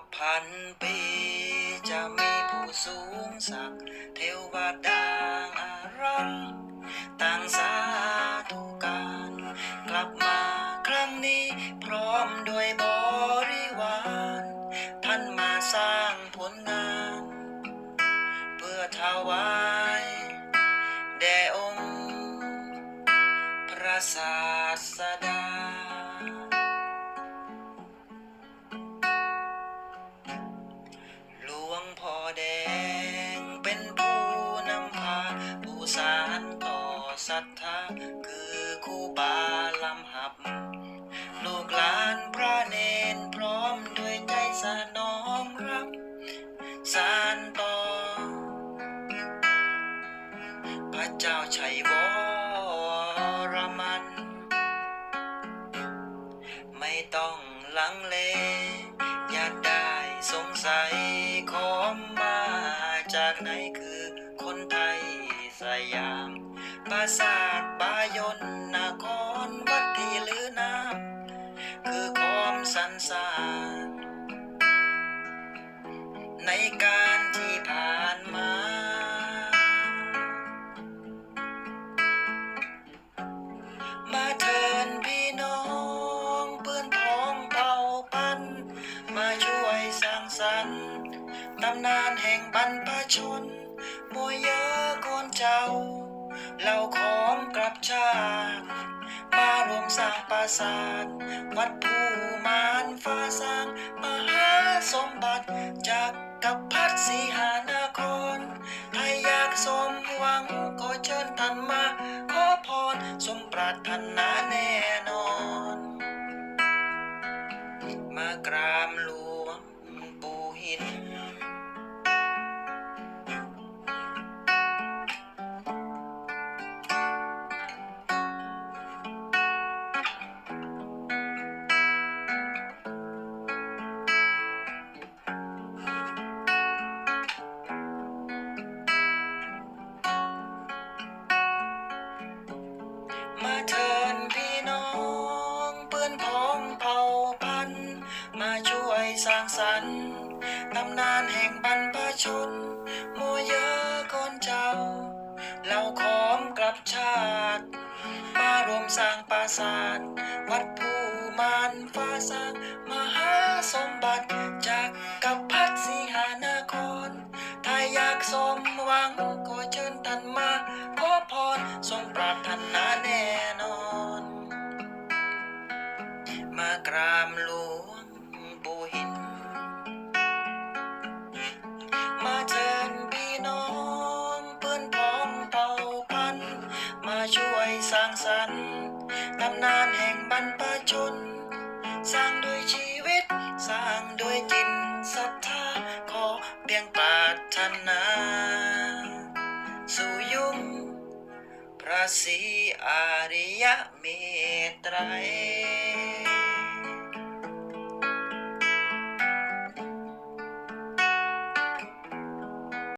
บพันปี จะมีผู้สูงศักดิ์เทวดาอารักษ์ต่างสาธุการ กลับมาครั้งนี้พร้อมด้วยบริวาร ท่านมาสร้างผลงาน เพื่อถวายแด่องค์พระศาสดา ศทธาคือครูบาลำหับ ลูกหลานพระเนนพร้อมด้วยใจสนองรับ สานต่อ พระเจ้าชัยวรมัน ไม่ต้องลังเล อยาได้สงสัยขอมาจากไหนคือคนไทยสยามปราสา การที่ผ่านมา มาเทินพี่น้องเพื่อนพ้องเผ่าพัน มาช่วยสร้างสรรค์ตำนานแห่งบรรพชนมวยเยอะคนเจ้าเหล่าของกลับชาติมารวมสร้างปราสาทวัดภูมานฟ้าสร้างมหา สมบัติจากกับพัดสีหานครใครอยากสมหวังก็เชิญท่านมา ขอพรสมปรารถนาแน่นอน มากราบหลวง มาช่วยสร้างสรรค์ตำนานแห่งบรรพชนโมเยอะคนเจ้าเหล่าของกลับชาติ มารวมสร้างปราสาท วัดภูมานฟ้าสร้างมหาสมบัติจากกับพัดสีหานคร ถ้าอยากสมหวังก็เชิญท่านมาขอพรทรงปรารถนาแน่นำนานแห่งบรรพชน สร้างด้วยชีวิต สร้างด้วยจิตศรัทธาขอเพียงปรารถนา สู่ยุงพระศรีอริยเมตรัย